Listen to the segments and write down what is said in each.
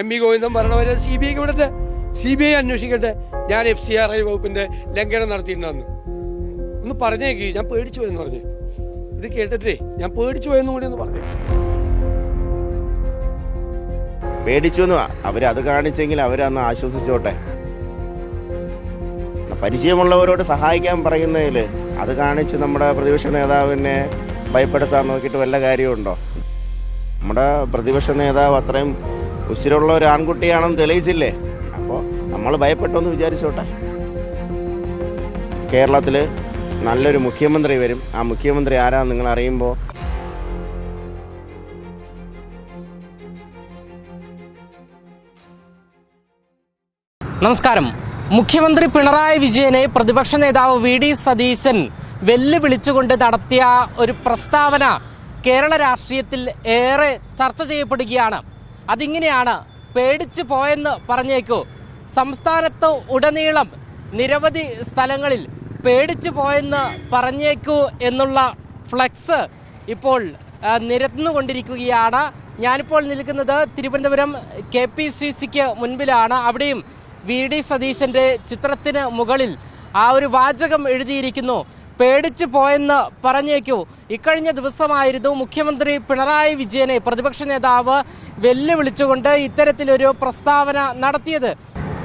M V Govindan ഭരണവരെ C B ഐക്ക് വിടട്ടെ സി ബി ഐ അന്വേഷിക്കട്ടെ. ഞാൻ എഫ് സി ആർ ഐ വകുപ്പിന്റെ ലംഘനം നടത്തിയിട്ടുണ്ടെന്ന് ഒന്ന് പറഞ്ഞേക്ക് ഞാൻ പേടിച്ചു പോയെന്ന് പറഞ്ഞു. ഇത് കേട്ടിട്ടേ ഞാൻ പേടിച്ചു പോയെന്നും കൂടി ഒന്ന് പറഞ്ഞു. പേടിച്ചു അവരത് കാണിച്ചെങ്കിൽ അവരന്ന് ആശ്വസിച്ചോട്ടെ. പരിചയമുള്ളവരോട് സഹായിക്കാൻ പറയുന്നതിൽ അത് കാണിച്ച് നമ്മുടെ പ്രതിപക്ഷ നേതാവിനെ ഭയപ്പെടുത്താൻ നോക്കിയിട്ട് വല്ല കാര്യമുണ്ടോ? നമ്മുടെ പ്രതിപക്ഷ നേതാവ് അത്രയും ഉശിരുള്ള ഒരു ആൺകുട്ടിയാണെന്ന് തെളിയിച്ചില്ലേ? അപ്പോൾ നമ്മൾ ഭയപ്പെട്ടോന്ന് വിചാരിച്ചോട്ടെ. കേരളത്തിൽ നല്ലൊരു മുഖ്യമന്ത്രി വരും. ആ മുഖ്യമന്ത്രി ആരാന്ന് നിങ്ങൾ അറിയുമ്പോൾ നമസ്കാരം. മുഖ്യമന്ത്രി പിണറായി വിജയനെ പ്രതിപക്ഷ നേതാവ് വി ഡി സതീശൻ വെല്ലുവിളിച്ചുകൊണ്ട് നടത്തിയ ഒരു പ്രസ്താവന കേരള രാഷ്ട്രീയത്തിൽ ഏറെ ചർച്ച ചെയ്യപ്പെടുകയാണ്. അതിങ്ങനെയാണ് പേടിച്ചു പോയെന്ന് പറഞ്ഞേക്കൂ. സംസ്ഥാനത്ത് ഉടനീളം നിരവധി സ്ഥലങ്ങളിൽ പേടിച്ചു പോയെന്ന് പറഞ്ഞേക്കൂ എന്നുള്ള ഫ്ലെക്സ് ഇപ്പോൾ നിരന്നുകൊണ്ടിരിക്കുകയാണ്. ഞാനിപ്പോൾ നിൽക്കുന്നത് തിരുവനന്തപുരം കെ പി സി സിക്ക് മുൻപിലാണ്. അവിടെയും വി ഡി സതീശന്റെ ചിത്രത്തിന് മുകളിൽ ആ ഒരു വാചകം എഴുതിയിരിക്കുന്നു. പേടിച്ചു പോയെന്ന് പറഞ്ഞേക്കൂ. ഇക്കഴിഞ്ഞ ദിവസമായിരുന്നു മുഖ്യമന്ത്രി പിണറായി വിജയനെ പ്രതിപക്ഷ നേതാവ് വെല്ലുവിളിച്ചുകൊണ്ട് ഇത്തരത്തിലൊരു പ്രസ്താവന നടത്തിയത്.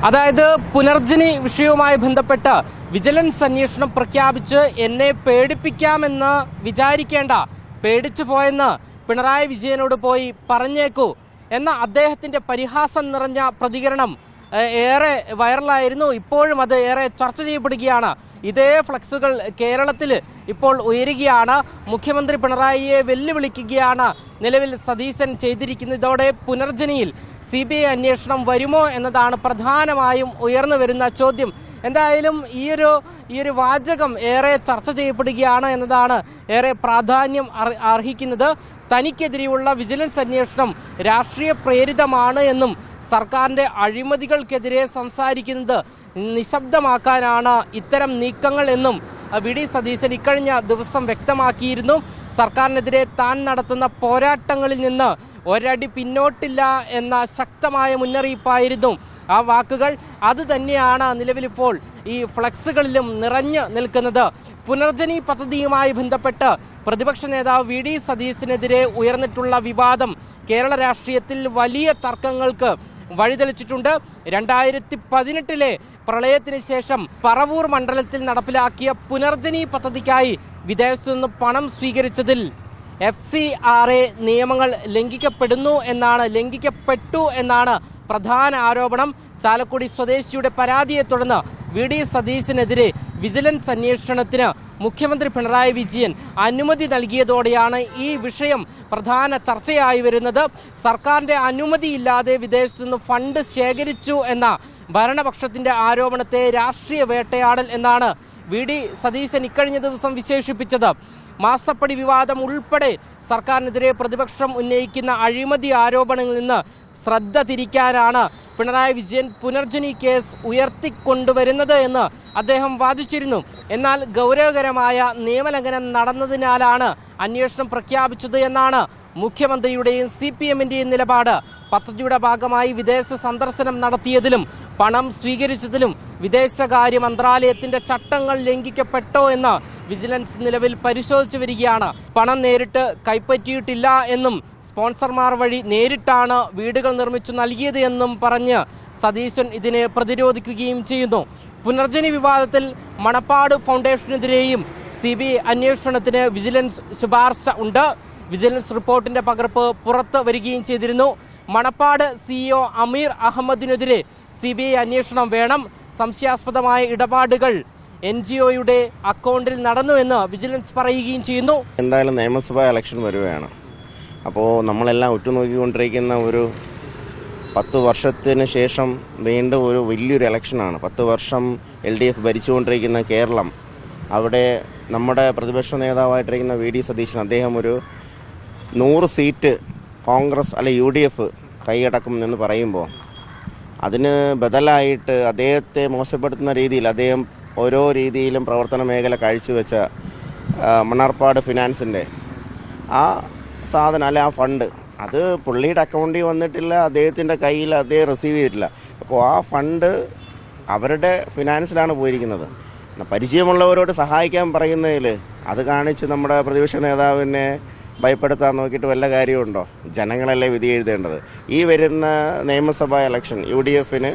അതായത് പുനർജനി വിഷയവുമായി ബന്ധപ്പെട്ട് വിജിലൻസ് അന്വേഷണം പ്രഖ്യാപിച്ച് എന്നെ പേടിപ്പിക്കാമെന്ന് വിചാരിക്കേണ്ട. പേടിച്ചു പോയെന്ന് പിണറായി വിജയനോട് പോയി പറഞ്ഞേക്കൂ. എന്ന അദ്ദേഹത്തിന്റെ പരിഹാസം നിറഞ്ഞ പ്രതികരണം ഏറെ വൈറലായിരുന്നു. ഇപ്പോഴും അത് ഏറെ ചർച്ച ചെയ്യപ്പെടുകയാണ്. ഇതേ ഫ്ലക്സുകൾ കേരളത്തിൽ ഇപ്പോൾ ഉയരുകയാണ്. മുഖ്യമന്ത്രി പിണറായിയെ വെല്ലുവിളിക്കുകയാണ്. നിലവിൽ സതീശൻ ചെയ്തിരിക്കുന്നത് ഇതോടെ പുനർജനിയിൽ സി ബി ഐ അന്വേഷണം വരുമോ എന്നതാണ് പ്രധാനമായും ഉയർന്നു വരുന്ന ചോദ്യം. എന്തായാലും ഈ ഒരു വാചകം ഏറെ ചർച്ച ചെയ്യപ്പെടുകയാണ് എന്നതാണ് ഏറെ പ്രാധാന്യം അർ- അർഹിക്കുന്നത്. തനിക്കെതിരെയുള്ള വിജിലൻസ് അന്വേഷണം രാഷ്ട്രീയ പ്രേരിതമാണ് എന്നും സർക്കാരിന്റെ അഴിമതികൾക്കെതിരെ സംസാരിക്കുന്നത് നിശബ്ദമാക്കാനാണ് ഇത്തരം നീക്കങ്ങൾ എന്നും വി ഡി സതീശൻ ഇക്കഴിഞ്ഞ ദിവസം വ്യക്തമാക്കിയിരുന്നു. സർക്കാരിനെതിരെ താൻ നടത്തുന്ന പോരാട്ടങ്ങളിൽ നിന്ന് ഒരടി പിന്നോട്ടില്ല എന്ന ശക്തമായ മുന്നറിയിപ്പായിരുന്നു ആ വാക്കുകൾ. അത് തന്നെയാണ് നിലവിലിപ്പോൾ ഈ ഫ്ലക്സുകളിലും നിറഞ്ഞു നിൽക്കുന്നത്. പുനർജനി പദ്ധതിയുമായി ബന്ധപ്പെട്ട് പ്രതിപക്ഷ നേതാവ് വി ഡി സതീശിനെതിരെ ഉയർന്നിട്ടുള്ള വിവാദം കേരള രാഷ്ട്രീയത്തിൽ വലിയ തർക്കങ്ങൾക്ക് വഴിതെളിച്ചിട്ടുണ്ട്. രണ്ടായിരത്തി പതിനെട്ടിലെ പ്രളയത്തിന് ശേഷം പറവൂർ മണ്ഡലത്തിൽ നടപ്പിലാക്കിയ പുനർജനി പദ്ധതിക്കായി വിദേശത്തു നിന്ന് പണം സ്വീകരിച്ചതിൽ എഫ് സി ആർ എ നിയമങ്ങൾ ലംഘിക്കപ്പെടുന്നു എന്നാണ് ലംഘിക്കപ്പെട്ടു എന്നാണ് പ്രധാന ആരോപണം. ചാലക്കുടി സ്വദേശിയുടെ പരാതിയെ തുടർന്ന് വി ഡി സതീശിനെതിരെ വിജിലൻസ് അന്വേഷണത്തിന് മുഖ്യമന്ത്രി പിണറായി വിജയൻ അനുമതി നൽകിയതോടെയാണ് ഈ വിഷയം പ്രധാന ചർച്ചയായി വരുന്നത്. സർക്കാരിന്റെ അനുമതിയില്ലാതെ വിദേശത്തു നിന്ന് ഫണ്ട് ശേഖരിച്ചു എന്ന ഭരണപക്ഷത്തിന്റെ ആരോപണത്തെ രാഷ്ട്രീയ വേട്ടയാടൽ എന്നാണ് വി ഡി സതീശൻ ഇക്കഴിഞ്ഞ ദിവസം വിശേഷിപ്പിച്ചത് മാസപ്പടി വിവാദം ഉൾപ്പെടെ സർക്കാരിനെതിരെ പ്രതിപക്ഷം ഉന്നയിക്കുന്ന അഴിമതി ആരോപണങ്ങളിൽ നിന്ന് ശ്രദ്ധ തിരിക്കാനാണ് പിണറായി വിജയൻ പുനർജനി കേസ് ഉയർത്തിക്കൊണ്ടുവരുന്നത് എന്ന് അദ്ദേഹം വാദിച്ചിരുന്നു. എന്നാൽ ഗൗരവകരമായ നിയമലംഘനം നടന്നതിനാലാണ് അന്വേഷണം പ്രഖ്യാപിച്ചത് എന്നാണ് മുഖ്യമന്ത്രിയുടെയും സി പി എമ്മിന്റെയും നിലപാട്. പദ്ധതിയുടെ ഭാഗമായി വിദേശ സന്ദർശനം നടത്തിയതിലും പണം സ്വീകരിച്ചതിലും വിദേശകാര്യ മന്ത്രാലയത്തിന്റെ ചട്ടങ്ങൾ ലംഘിക്കപ്പെട്ടോ എന്ന് വിജിലൻസ് നിലവിൽ പരിശോധിച്ചു വരികയാണ്. പണം നേരിട്ട് കൈപ്പറ്റിയിട്ടില്ല എന്നും സ്പോൺസർമാർ വഴി നേരിട്ടാണ് വീടുകൾ നിർമ്മിച്ചു നൽകിയത് എന്നും പറഞ്ഞ് സതീശൻ ഇതിനെ പ്രതിരോധിക്കുകയും ചെയ്യുന്നു. പുനർജനി വിവാദത്തിൽ മണപ്പാട് ഫൗണ്ടേഷനെതിരെയും സി ബി ഐ അന്വേഷണത്തിന് വിജിലൻസ് ശുപാർശ ഉണ്ട്. വിജിലൻസ് റിപ്പോർട്ടിന്റെ പകർപ്പ് പുറത്ത് വരികയും ചെയ്തിരുന്നു. മണപ്പാട് സിഇഒ അമീർ അഹമ്മദിനെതിരെ സി ബി ഐ അന്വേഷണം വേണം. സംശയാസ്പദമായ ഇടപാടുകൾ എൻ ജി ഒയുടെ അക്കൗണ്ടിൽ നടന്നുവെന്ന് വിജിലൻസ് പറയുകയും ചെയ്യുന്നു. എന്തായാലും നിയമസഭാ ഇലക്ഷൻ വരുകയാണ്. അപ്പോൾ നമ്മളെല്ലാം ഉറ്റുനോക്കിക്കൊണ്ടിരിക്കുന്ന ഒരു പത്ത് വർഷത്തിന് ശേഷം വീണ്ടും ഒരു വലിയൊരു ഇലക്ഷനാണ്. പത്ത് വർഷം എൽ ഡി എഫ് ഭരിച്ചുകൊണ്ടിരിക്കുന്ന കേരളം. അവിടെ നമ്മുടെ പ്രതിപക്ഷ നേതാവായിട്ടിരിക്കുന്ന വി ഡി സതീശൻ അദ്ദേഹം ഒരു നൂറ് സീറ്റ് കോൺഗ്രസ് അല്ലെ യു ഡി എഫ് കൈയടക്കും എന്ന് പറയുമ്പോൾ അതിന് ബദലായിട്ട് അദ്ദേഹത്തെ മോശപ്പെടുത്തുന്ന രീതിയിൽ അദ്ദേഹം ഓരോ രീതിയിലും പ്രവർത്തന മേഖല കാഴ്ചവെച്ച മണ്ണാർപ്പാട് ഫിനാൻസിന്റെ ആ സാധനം അല്ലെ ആ ഫണ്ട് അത് പുള്ളിയുടെ അക്കൗണ്ടിൽ വന്നിട്ടില്ല അദ്ദേഹത്തിന്റെ കയ്യിൽ അദ്ദേഹം റിസീവ് ചെയ്തിട്ടില്ല. അപ്പോൾ ആ ഫണ്ട് അവരുടെ ഫിനാൻസിലാണ് പോയിരിക്കുന്നത്. പരിചയമുള്ളവരോട് സഹായിക്കാൻ പറയുന്നതിൽ അത് കാണിച്ച് നമ്മുടെ പ്രതിപക്ഷ നേതാവിനെ ഭയപ്പെടുത്താൻ നോക്കിയിട്ട് വല്ല കാര്യമുണ്ടോ? ജനങ്ങളല്ലേ വിധി എഴുതേണ്ടത്. ഈ വരുന്ന നിയമസഭാ ഇലക്ഷൻ യു ഡി എഫിന്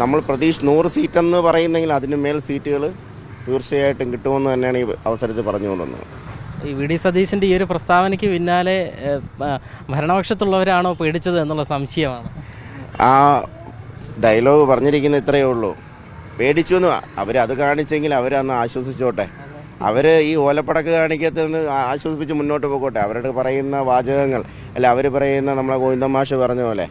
നമ്മൾ പ്രതീക്ഷ നൂറ് സീറ്റെന്ന് പറയുന്നെങ്കിൽ അതിന് മേൽ സീറ്റുകൾ തീർച്ചയായിട്ടും കിട്ടുമെന്ന് തന്നെയാണ് ഈ അവസരത്തിൽ പറഞ്ഞുകൊണ്ടുവന്നത് ഈ വി ഡി സതീശന്റെ ഈ ഒരു പ്രസ്താവനയ്ക്ക് പിന്നാലെ ഭരണപക്ഷത്തുള്ളവരാണോ പേടിച്ചത് എന്നുള്ള സംശയമാണ്. ആ ഡയലോഗ് പറഞ്ഞിരിക്കുന്ന ഇത്രയേ ഉള്ളൂ. പേടിച്ചു എന്ന് അവർ അത് കാണിച്ചെങ്കിൽ അവരന്ന് ആശ്വസിച്ചോട്ടെ. അവർ ഈ ഓലപ്പടക്ക് കാണിക്കത്തെന്ന് ആശ്വസിപ്പിച്ച് മുന്നോട്ട് പോകട്ടെ അവരുടെ പറയുന്ന വാചകങ്ങൾ അല്ല അവർ പറയുന്ന നമ്മളെ ഗോവിന്ദമാഷ് പറഞ്ഞ പോലെ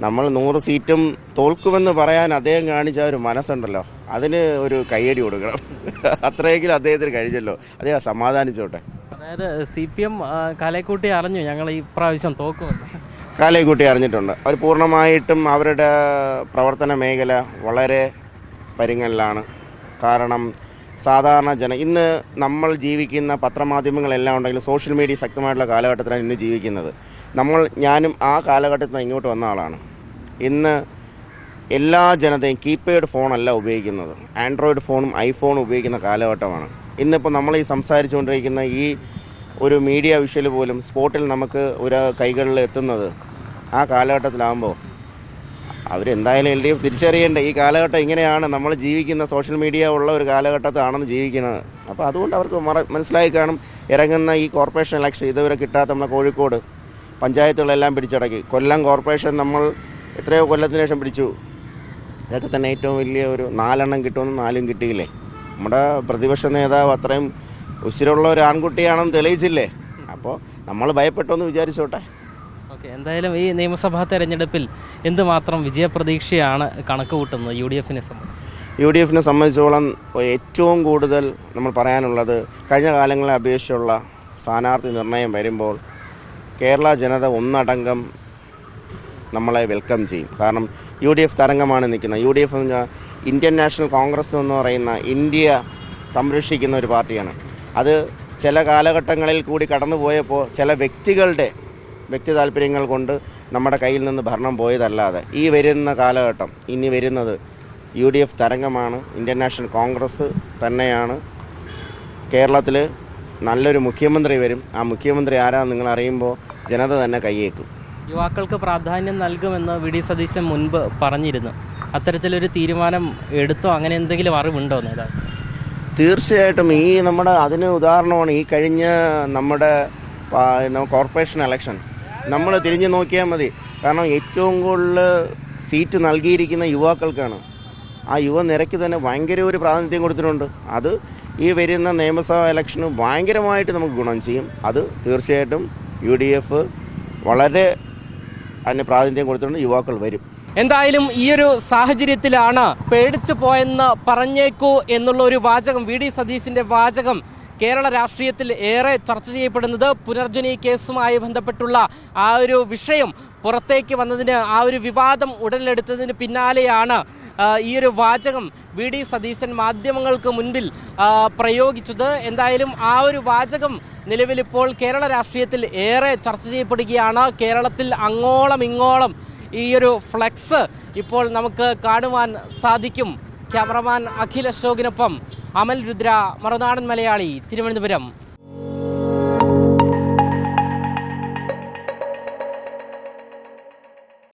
നമ്മൾ നൂറ് സീറ്റും തോൽക്കുമെന്ന് പറയാൻ അദ്ദേഹം കാണിച്ച ഒരു മനസ്സുണ്ടല്ലോ. അതിന് ഒരു കയ്യടി കൊടുക്കണം. അത്രയെങ്കിലും അദ്ദേഹത്തിന് കഴിഞ്ഞല്ലോ. അദ്ദേഹം സമാധാനിച്ചോട്ടെ. അതായത് സി പി എം കാലേക്കൂട്ടി അറിഞ്ഞു ഞങ്ങൾ ഈ പ്രാവശ്യം തോക്കുമെന്ന്. കാലേക്കുട്ടി അറിഞ്ഞിട്ടുണ്ട്. അവർ പൂർണമായിട്ടും അവരുടെ പ്രവർത്തന മേഖല വളരെ പരുങ്ങലിലാണ്. കാരണം സാധാരണ ജന ഇന്ന് നമ്മൾ ജീവിക്കുന്ന പത്രമാധ്യമങ്ങളെല്ലാം ഉണ്ടെങ്കിലും സോഷ്യൽ മീഡിയ ശക്തമായിട്ടുള്ള കാലഘട്ടത്തിലാണ് ഇന്ന് ജീവിക്കുന്നത്. നമ്മൾ ഞാനും ആ കാലഘട്ടത്തിൽ ഇങ്ങോട്ട് വന്ന ആളാണ്. ഇന്ന് എല്ലാ ജനതയും കീപാഡ് ഫോണല്ല ഉപയോഗിക്കുന്നത്. ആൻഡ്രോയിഡ് ഫോണും ഐഫോണും ഉപയോഗിക്കുന്ന കാലഘട്ടമാണ്. ഇന്നിപ്പോൾ നമ്മൾ ഈ സംസാരിച്ചുകൊണ്ടിരിക്കുന്ന ഈ ഒരു മീഡിയ വിഷ്വൽ പോലും സ്പോട്ടിൽ നമുക്ക് ഒരു കൈകളിൽ എത്തുന്നത് ആ കാലഘട്ടത്തിലാകുമ്പോൾ അവരെന്തായാലും എൽ ഡി എഫ് തിരിച്ചറിയേണ്ട? ഈ കാലഘട്ടം ഇങ്ങനെയാണ്. നമ്മൾ ജീവിക്കുന്ന സോഷ്യൽ മീഡിയ ഉള്ള ഒരു കാലഘട്ടത്താണെന്ന് ജീവിക്കുന്നത്. അപ്പോൾ അതുകൊണ്ട് അവർക്ക് മനസ്സിലായി കാണും. ഇറങ്ങുന്ന ഈ കോർപ്പറേഷൻ ഇലക്ഷൻ ഇതുവരെ കിട്ടാത്ത നമ്മളെ കോഴിക്കോട് പഞ്ചായത്തുകളെല്ലാം പിടിച്ചടക്കി. കൊല്ലം കോർപ്പറേഷൻ നമ്മൾ എത്രയോ കൊല്ലത്തിന് ശേഷം പിടിച്ചു. ഇതൊക്കെ തന്നെ ഏറ്റവും വലിയ ഒരു നാലെണ്ണം കിട്ടുമെന്ന് നാലും കിട്ടിയില്ലേ? നമ്മുടെ പ്രതിപക്ഷ നേതാവ് അത്രയും ഉശിരുള്ള ഒരു ആൺകുട്ടിയാണെന്ന് തെളിയിച്ചില്ലേ? അപ്പോൾ നമ്മൾ ഭയപ്പെട്ടോന്ന് വിചാരിച്ചോട്ടെ. ഓക്കെ എന്തായാലും ഈ നിയമസഭാ തെരഞ്ഞെടുപ്പിൽ എന്തുമാത്രം വിജയപ്രതീക്ഷയാണ് കണക്ക് കൂട്ടുന്നത് യു ഡി എഫിനെ സംബന്ധിച്ച്? യു ഡി എഫിനെ സംബന്ധിച്ചോളം ഏറ്റവും കൂടുതൽ നമ്മൾ പറയാനുള്ളത് കഴിഞ്ഞ കാലങ്ങളെ അപേക്ഷിച്ചുള്ള സ്ഥാനാർത്ഥി നിർണയം വരുമ്പോൾ കേരള ജനത ഒന്നടങ്കം നമ്മളെ വെൽക്കം ചെയ്യും. കാരണം യു ഡി എഫ് തരംഗമാണ് നിൽക്കുന്നത്. യു ഡി എഫ് എന്ന് പറഞ്ഞാൽ ഇന്ത്യൻ നാഷണൽ കോൺഗ്രസ് എന്ന് പറയുന്ന ഇന്ത്യ സംരക്ഷിക്കുന്ന ഒരു പാർട്ടിയാണ്. അത് ചില കാലഘട്ടങ്ങളിൽ കൂടി കടന്നു പോയപ്പോൾ ചില വ്യക്തികളുടെ വ്യക്തി താല്പര്യങ്ങൾ കൊണ്ട് നമ്മുടെ കയ്യിൽ നിന്ന് ഭരണം പോയതല്ലാതെ ഈ വരുന്ന കാലഘട്ടം ഇനി വരുന്നത് യു ഡി എഫ് തരംഗമാണ്. ഇന്ത്യൻ നാഷണൽ കോൺഗ്രസ് തന്നെയാണ്. കേരളത്തിൽ നല്ലൊരു മുഖ്യമന്ത്രി വരും. ആ മുഖ്യമന്ത്രി ആരാന്ന് നിങ്ങൾ അറിയുമ്പോൾ ജനത തന്നെ കൈയേക്കും. യുവാക്കൾക്ക് പ്രാധാന്യം നൽകുമെന്ന് വി ഡി സതീശൻ മുൻപ് പറഞ്ഞിരുന്നു. അത്തരത്തിലൊരു തീരുമാനം എടുത്തോ അങ്ങനെ എന്തെങ്കിലും അറിവുണ്ടോ നേതാവ്? തീർച്ചയായിട്ടും ഈ നമ്മുടെ അതിന് ഉദാഹരണമാണ് ഈ കഴിഞ്ഞ നമ്മുടെ കോർപ്പറേഷൻ എലക്ഷൻ നമ്മൾ തിരിഞ്ഞു നോക്കിയാൽ മതി. കാരണം ഏറ്റവും കൂടുതൽ സീറ്റ് നൽകിയിരിക്കുന്ന യുവാക്കൾക്കാണ് ആ യുവനിരയ്ക്ക് തന്നെ ഭയങ്കര ഒരു പ്രാതിനിധ്യം കൊടുത്തിട്ടുണ്ട്. അത് ഈ വരുന്ന നിയമസഭാ ഇലക്ഷന് ഭയങ്കരമായിട്ട് നമുക്ക് ഗുണം ചെയ്യും. അത് തീർച്ചയായിട്ടും യു ഡി എഫ് വളരെ അതിന് പ്രാതിനിധ്യം കൊടുത്തിട്ടുണ്ട് യുവാക്കൾ വരും. എന്തായാലും ഈ ഒരു സാഹചര്യത്തിലാണ് പേടിച്ചു പോയെന്ന് പറഞ്ഞേക്കൂ എന്നുള്ള ഒരു വാചകം വി ഡി സതീശിന്റെ വാചകം കേരള രാഷ്ട്രീയത്തിൽ ഏറെ ചർച്ച ചെയ്യപ്പെടുന്നത്. പുനർജനി കേസുമായി ബന്ധപ്പെട്ടുള്ള ആ ഒരു വിഷയം പുറത്തേക്ക് വന്നതിന് ആ ഒരു വിവാദം ഉടലെടുത്തതിന് പിന്നാലെയാണ് ഈ ഒരു വാചകം വി ഡി സതീശൻ മാധ്യമങ്ങൾക്ക് മുൻപിൽ പ്രയോഗിച്ചത്. എന്തായാലും ആ ഒരു വാചകം നിലവിലിപ്പോൾ കേരള രാഷ്ട്രീയത്തിൽ ഏറെ ചർച്ച ചെയ്യപ്പെടുകയാണ്. കേരളത്തിൽ അങ്ങോളം ഇങ്ങോളം ഈ ഒരു ഫ്ലെക്സ് ഇപ്പോൾ നമുക്ക് കാണുവാൻ സാധിക്കും. ക്യാമറമാൻ അഖിൽ അശോകിനൊപ്പം അമൽ രുദ്ര മറുനാടൻ മലയാളി തിരുവനന്തപുരം.